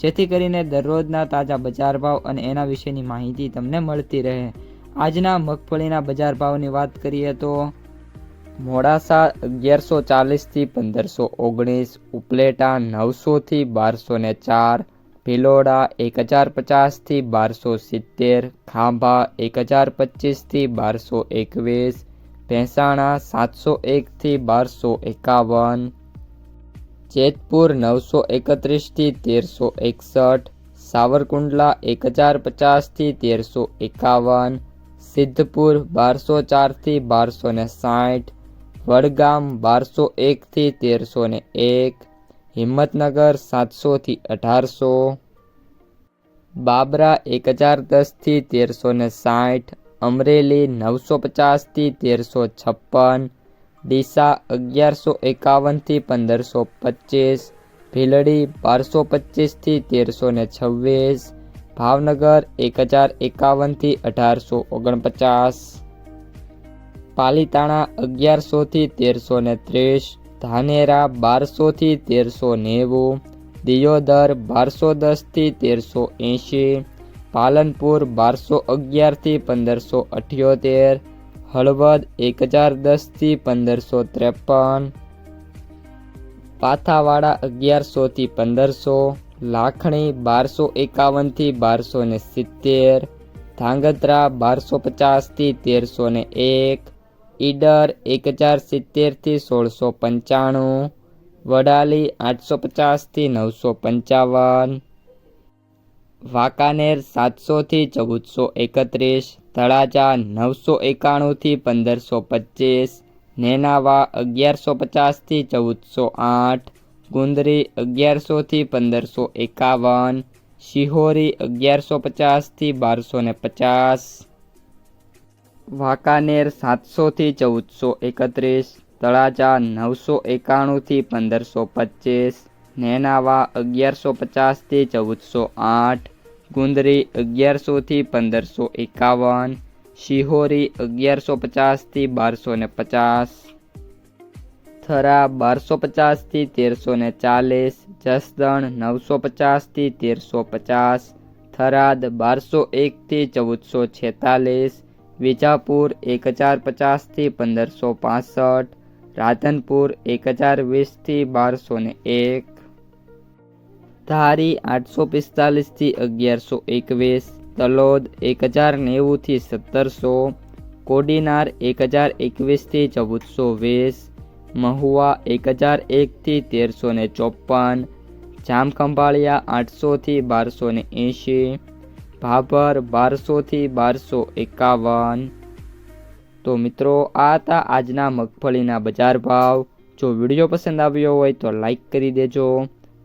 જેથી કરીને દરરોજના તાજા બજાર ભાવ અને એના વિશેની માહિતી તમને મળતી રહે. આજના મગફળીના બજાર ભાવની વાત કરીએ તો મોડાસા અગિયારસો ચાલીસથી પંદરસો ઓગણીસ, ઉપલેટા નવસોથી બારસો ને ચાર, ભિલોડા એક હજાર પચાસથી બારસો સિત્તેર, ખાંભા એક હજાર પચીસથી બારસો એકવીસ, ભેંસાણા સાતસો એકથી બારસો એકાવન જેતપુર નવસો એકત્રીસથી તેરસો એકસઠ, સાવરકુંડલા એક હજાર પચાસથી તેરસો એકાવન, સિદ્ધપુર બારસો ચારથી બારસો ને સાઠ, વડગામ બારસો એકથી તેરસો ને એક, હિંમતનગર સાતસોથી અઢારસો, બાબરા એક હજાર દસથી તેરસો ને સાઠ, અમરેલી નવસો પચાસથી તેરસો છપ્પન ડીસા અગિયારસો એકાવનથી પંદરસો પચીસ, ભીલડી બારસો પચીસથી તેરસો ને છવ્વીસ, ભાવનગર એક હજાર એકાવનથી અઢારસો ઓગણપચાસ, પાલીતાણા અગિયારસોથી તેરસો ને ત્રીસ, ધાનેરા બારસોથી તેરસો નેવું, દિયોદર બારસો દસથી તેરસો એંશી, પાલનપુર બારસો અગિયારથી પંદરસો અઠ્યોતેર હળવદ એક હજાર દસથી પંદરસો ત્રેપન. પાથાવાડા અગિયારસોથી પંદરસો. લાખણી બારસો એકાવનથી બારસો ને સિત્તેર. ધાંગધ્રા બારસો પચાસથી તેરસો ને એક. ઈડર એક હજાર સિત્તેરથી સોળસો પંચાણું. વડાલી આઠસો પચાસથી નવસો પંચાવન. વાંકાનેર સાતસોથી ચૌદસો એકત્રીસ. તળાજા નવસો એકાણુંથી પંદરસો પચીસ, નેનાવા અગિયારસો પચાસથી ચૌદસો આઠ, ગુંદરી અગિયારસોથી પંદરસો એકાવન, શિહોરી અગિયારસો પચાસથી બારસો ને પચાસ, વાંકાનેર સાતસોથી ચૌદસો એકત્રીસ, તળાજા નવસો એકાણુંથી પંદરસો પચીસ, નેનાવા અગિયારસો પચાસથી ચૌદસો આઠ ગુંદરી અગિયારસોથી પંદરસો એકાવન, શિહોરી અગિયારસો પચાસથી બારસો ને પચાસ, થરા બારસો પચાસથી તેરસો ને ચાલીસ, જસદણ નવસો પચાસથી તેરસો પચાસ, થરાદ બારસો એકથી ચૌદસો છેતાલીસ, વિજાપુર એક હજાર પચાસથી પંદરસો પાસઠ, રાધનપુર એક હજાર વીસથી બારસો ને એક ધારી આઠસો પિસ્તાલીસથી અગિયારસો એકવીસ, તલોદ એક હજાર નેવુંથી સત્તરસો, કોડીનાર એક હજાર એકવીસથી ચૌદસો વીસ, મહુવા એક હજાર એકથી તેરસો ને ચોપન જામખંભાળિયા આઠસોથી બારસો ને એંશી, ભાભર બારસોથી બારસો એકાવન. તો મિત્રો, આ હતા આજના મગફળીના બજાર ભાવ. જો વીડિયો પસંદ આવ્યો હોય તો લાઈક કરી દેજો.